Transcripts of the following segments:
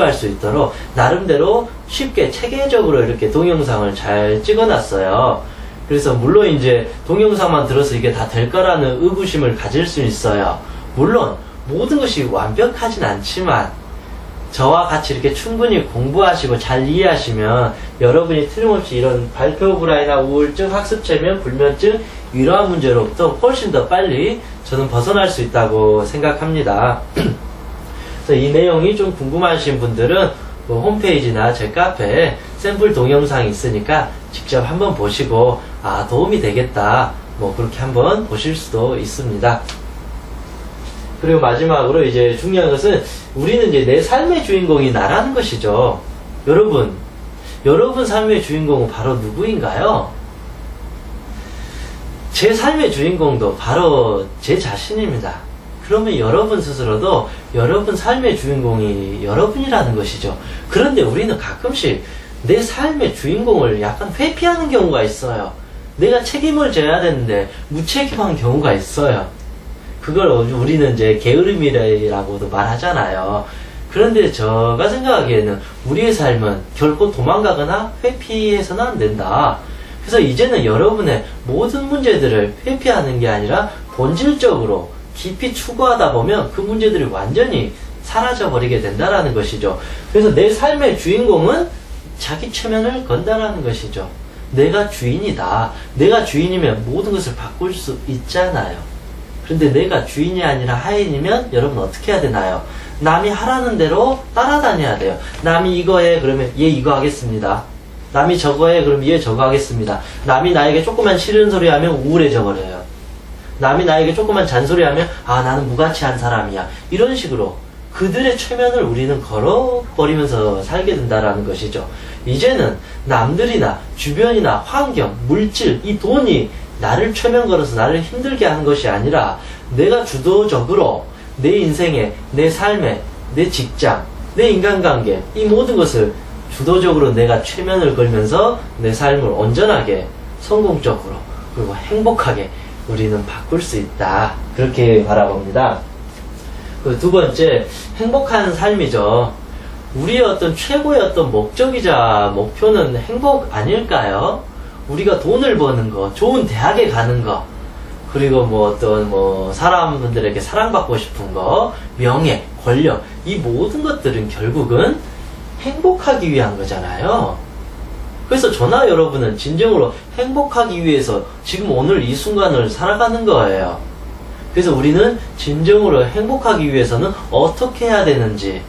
할 수 있도록 나름대로 쉽게 체계적으로 이렇게 동영상을 잘 찍어놨어요. 그래서 물론 이제 동영상만 들어서 이게 다 될 거라는 의구심을 가질 수 있어요. 물론 모든 것이 완벽하진 않지만 저와 같이 이렇게 충분히 공부하시고 잘 이해하시면 여러분이 틀림없이 이런 발표 불안이나 우울증, 학습 체면, 불면증 이러한 문제로부터 훨씬 더 빨리 저는 벗어날 수 있다고 생각합니다. 그래서 이 내용이 좀 궁금하신 분들은 뭐 홈페이지나 제 카페에 샘플 동영상이 있으니까 직접 한번 보시고 아 도움이 되겠다 뭐 그렇게 한번 보실 수도 있습니다. 그리고 마지막으로 이제 중요한 것은 우리는 이제 내 삶의 주인공이 나라는 것이죠. 여러분, 여러분 삶의 주인공은 바로 누구인가요? 제 삶의 주인공도 바로 제 자신입니다. 그러면 여러분 스스로도 여러분 삶의 주인공이 여러분이라는 것이죠. 그런데 우리는 가끔씩 내 삶의 주인공을 약간 회피하는 경우가 있어요. 내가 책임을 져야 되는데 무책임한 경우가 있어요. 그걸 우리는 이제 게으름이라고도 말하잖아요. 그런데 제가 생각하기에는 우리의 삶은 결코 도망가거나 회피해서는 안 된다. 그래서 이제는 여러분의 모든 문제들을 회피하는 게 아니라 본질적으로 깊이 추구하다 보면 그 문제들이 완전히 사라져 버리게 된다라는 것이죠. 그래서 내 삶의 주인공은 자기 최면을 건다라는 것이죠. 내가 주인이다. 내가 주인이면 모든 것을 바꿀 수 있잖아요. 그런데 내가 주인이 아니라 하인이면 여러분 어떻게 해야 되나요? 남이 하라는 대로 따라다녀야 돼요. 남이 이거 해 그러면 얘 이거 하겠습니다. 남이 저거 해 그럼 얘 저거 하겠습니다. 남이 나에게 조금만 싫은 소리 하면 우울해져 버려요. 남이 나에게 조금만 잔소리하면 아 나는 무가치한 사람이야. 이런 식으로 그들의 최면을 우리는 걸어버리면서 살게 된다라는 것이죠. 이제는 남들이나 주변이나 환경, 물질, 이 돈이 나를 최면 걸어서 나를 힘들게 하는 것이 아니라 내가 주도적으로 내 인생에, 내 삶에, 내 직장, 내 인간관계, 이 모든 것을 주도적으로 내가 최면을 걸면서 내 삶을 온전하게, 성공적으로, 그리고 행복하게 우리는 바꿀 수 있다. 그렇게 바라봅니다. 그 두 번째, 행복한 삶이죠. 우리의 어떤 최고의 어떤 목적이자 목표는 행복 아닐까요? 우리가 돈을 버는 거, 좋은 대학에 가는 거, 그리고 뭐 어떤 뭐 사람분들에게 사랑받고 싶은 거, 명예, 권력, 이 모든 것들은 결국은 행복하기 위한 거잖아요. 그래서 저나 여러분은 진정으로 행복하기 위해서 지금 오늘 이 순간을 살아가는 거예요. 그래서 우리는 진정으로 행복하기 위해서는 어떻게 해야 되는지,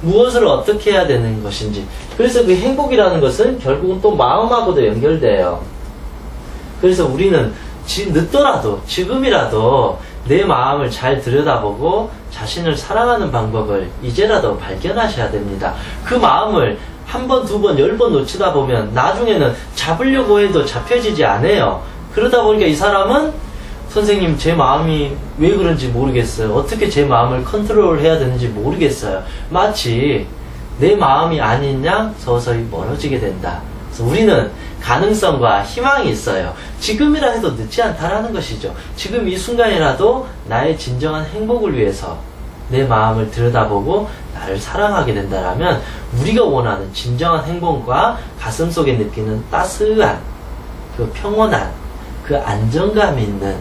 무엇을 어떻게 해야 되는 것인지. 그래서 그 행복이라는 것은 결국은 또 마음하고도 연결돼요. 그래서 우리는 지, 늦더라도, 지금이라도 내 마음을 잘 들여다보고 자신을 사랑하는 방법을 이제라도 발견하셔야 됩니다. 그 마음을 한 번, 두 번, 열 번 놓치다 보면 나중에는 잡으려고 해도 잡혀지지 않아요. 그러다 보니까 이 사람은 선생님 제 마음이 왜 그런지 모르겠어요. 어떻게 제 마음을 컨트롤 해야 되는지 모르겠어요. 마치 내 마음이 양 서서히 멀어지게 된다. 그래서 우리는 가능성과 희망이 있어요. 지금이라 해도 늦지 않다라는 것이죠. 지금 이 순간이라도 나의 진정한 행복을 위해서 내 마음을 들여다보고 나를 사랑하게 된다라면 우리가 원하는 진정한 행복과 가슴 속에 느끼는 따스한 그 평온한 그 안정감 있는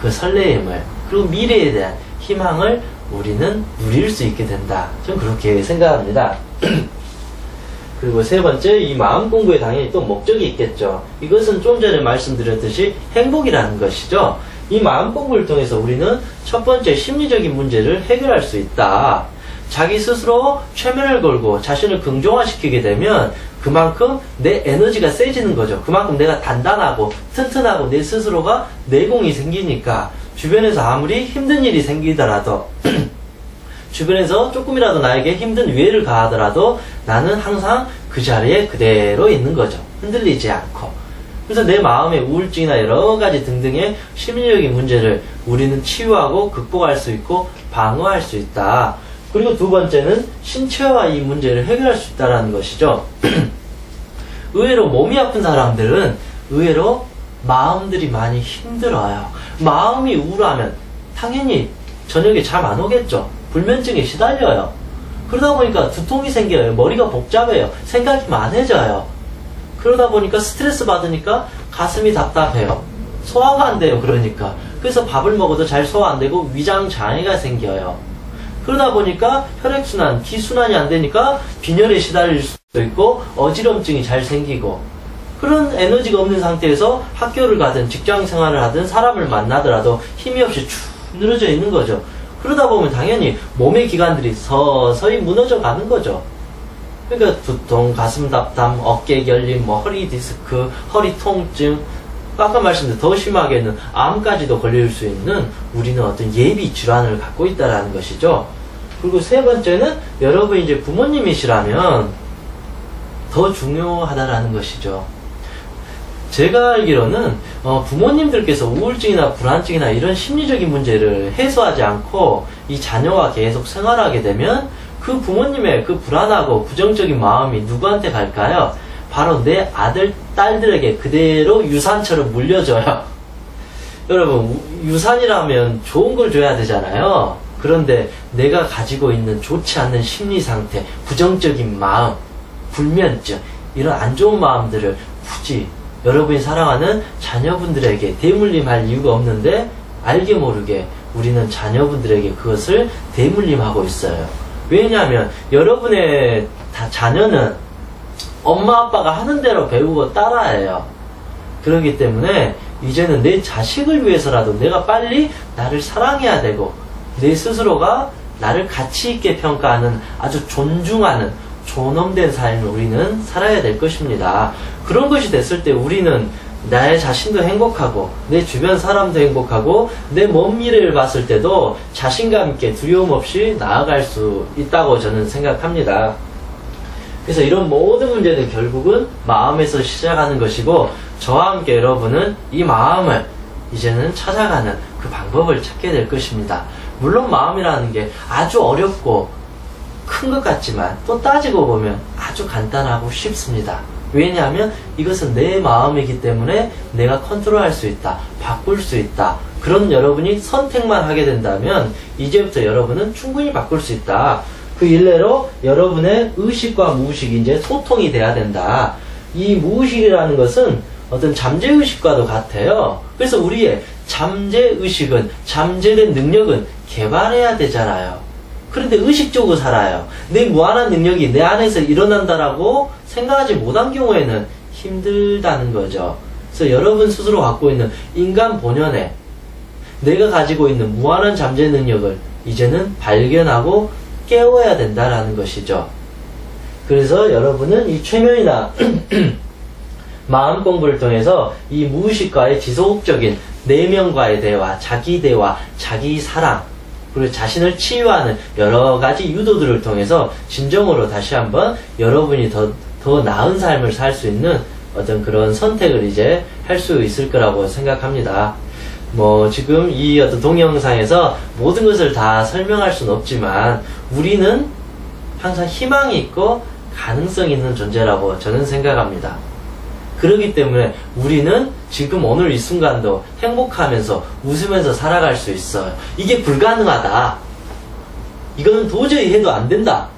그 설레임을 그리고 미래에 대한 희망을 우리는 누릴 수 있게 된다. 좀 그렇게 생각합니다. 그리고 세 번째, 이 마음 공부에 당연히 또 목적이 있겠죠. 이것은 좀 전에 말씀드렸듯이 행복이라는 것이죠. 이 마음 공부를 통해서 우리는 첫 번째 심리적인 문제를 해결할 수 있다. 자기 스스로 최면을 걸고 자신을 긍정화시키게 되면 그만큼 내 에너지가 세지는 거죠. 그만큼 내가 단단하고 튼튼하고 내 스스로가 내공이 생기니까 주변에서 아무리 힘든 일이 생기더라도 주변에서 조금이라도 나에게 힘든 위해를 가하더라도 나는 항상 그 자리에 그대로 있는 거죠. 흔들리지 않고. 그래서 내 마음의 우울증이나 여러 가지 등등의 심리적인 문제를 우리는 치유하고 극복할 수 있고 방어할 수 있다. 그리고 두 번째는 신체와 이 문제를 해결할 수 있다는 것이죠. 의외로 몸이 아픈 사람들은 의외로 마음들이 많이 힘들어요. 마음이 우울하면 당연히 저녁에 잠 안 오겠죠. 불면증에 시달려요. 그러다 보니까 두통이 생겨요. 머리가 복잡해요. 생각이 많아져요. 그러다 보니까 스트레스 받으니까 가슴이 답답해요. 소화가 안 돼요. 그러니까. 그래서 밥을 먹어도 잘 소화 안 되고 위장 장애가 생겨요. 그러다 보니까 혈액순환, 기순환이 안 되니까 빈혈에 시달릴 수도 있고 어지럼증이 잘 생기고 그런 에너지가 없는 상태에서 학교를 가든 직장 생활을 하든 사람을 만나더라도 힘이 없이 축 늘어져 있는 거죠. 그러다 보면 당연히 몸의 기관들이 서서히 무너져 가는 거죠. 그러니까 두통, 가슴 답답, 어깨 결림, 뭐 허리 디스크, 허리 통증, 아까 말씀드린 더 심하게는 암까지도 걸릴 수 있는 우리는 어떤 예비 질환을 갖고 있다라는 것이죠. 그리고 세 번째는 여러분 이제 부모님이시라면 더 중요하다라는 것이죠. 제가 알기로는 어, 부모님들께서 우울증이나 불안증이나 이런 심리적인 문제를 해소하지 않고 이 자녀와 계속 생활하게 되면 그 부모님의 그 불안하고 부정적인 마음이 누구한테 갈까요? 바로 내 아들, 딸들에게 그대로 유산처럼 물려줘요. 여러분, 유산이라면 좋은 걸 줘야 되잖아요. 그런데 내가 가지고 있는 좋지 않는 심리 상태, 부정적인 마음, 불면증, 이런 안 좋은 마음들을 굳이 여러분이 사랑하는 자녀분들에게 대물림할 이유가 없는데 알게 모르게 우리는 자녀분들에게 그것을 대물림하고 있어요. 왜냐하면 여러분의 자녀는 엄마 아빠가 하는 대로 배우고 따라해요. 그렇기 때문에 이제는 내 자식을 위해서라도 내가 빨리 나를 사랑해야 되고 내 스스로가 나를 가치 있게 평가하는 아주 존중하는 존엄된 삶을 우리는 살아야 될 것입니다. 그런 것이 됐을 때 우리는 나의 자신도 행복하고 내 주변 사람도 행복하고 내 먼 미래를 봤을 때도 자신감 있게 두려움 없이 나아갈 수 있다고 저는 생각합니다. 그래서 이런 모든 문제는 결국은 마음에서 시작하는 것이고 저와 함께 여러분은 이 마음을 이제는 찾아가는 그 방법을 찾게 될 것입니다. 물론 마음이라는 게 아주 어렵고 큰 것 같지만 또 따지고 보면 아주 간단하고 쉽습니다. 왜냐하면 이것은 내 마음이기 때문에 내가 컨트롤할 수 있다. 바꿀 수 있다. 그런 여러분이 선택만 하게 된다면 이제부터 여러분은 충분히 바꿀 수 있다. 그 일례로 여러분의 의식과 무의식이 이제 소통이 돼야 된다. 이 무의식이라는 것은 어떤 잠재의식과도 같아요. 그래서 우리의 잠재의식은, 잠재된 능력은 개발해야 되잖아요. 그런데 의식적으로 살아요. 내 무한한 능력이 내 안에서 일어난다라고 생각하지 못한 경우에는 힘들다는 거죠. 그래서 여러분 스스로 갖고 있는 인간 본연에 내가 가지고 있는 무한한 잠재 능력을 이제는 발견하고 깨워야 된다라는 것이죠. 그래서 여러분은 이 최면이나 마음 공부를 통해서 이 무의식과의 지속적인 내면과의 대화, 자기 대화, 자기 사랑, 그리고 자신을 치유하는 여러 가지 유도들을 통해서 진정으로 다시 한번 여러분이 더, 더 나은 삶을 살 수 있는 어떤 그런 선택을 이제 할 수 있을 거라고 생각합니다. 뭐 지금 이 어떤 동영상에서 모든 것을 다 설명할 수는 없지만 우리는 항상 희망이 있고 가능성 있는 존재라고 저는 생각합니다. 그렇기 때문에 우리는 지금 오늘 이 순간도 행복하면서 웃으면서 살아갈 수 있어요. 이게 불가능하다. 이거는 도저히 해도 안 된다.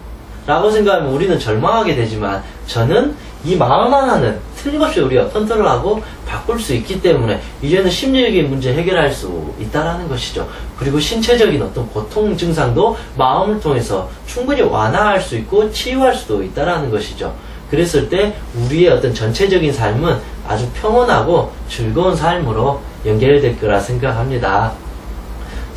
라고 생각하면 우리는 절망하게 되지만 저는 이 마음 하나는 틀림없이 우리가 컨트롤하고 바꿀 수 있기 때문에 이제는 심리적인 문제 해결할 수 있다라는 것이죠. 그리고 신체적인 어떤 고통 증상도 마음을 통해서 충분히 완화할 수 있고 치유할 수도 있다라는 것이죠. 그랬을 때 우리의 어떤 전체적인 삶은 아주 평온하고 즐거운 삶으로 연결될 거라 생각합니다.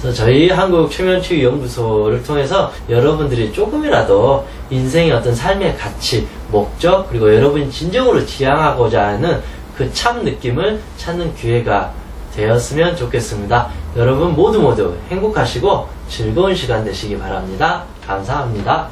그래서 저희 한국 최면치유 연구소를 통해서 여러분들이 조금이라도 인생의 어떤 삶의 가치, 목적, 그리고 여러분이 진정으로 지향하고자 하는 그 참 느낌을 찾는 기회가 되었으면 좋겠습니다. 여러분 모두 모두 행복하시고 즐거운 시간 되시기 바랍니다. 감사합니다.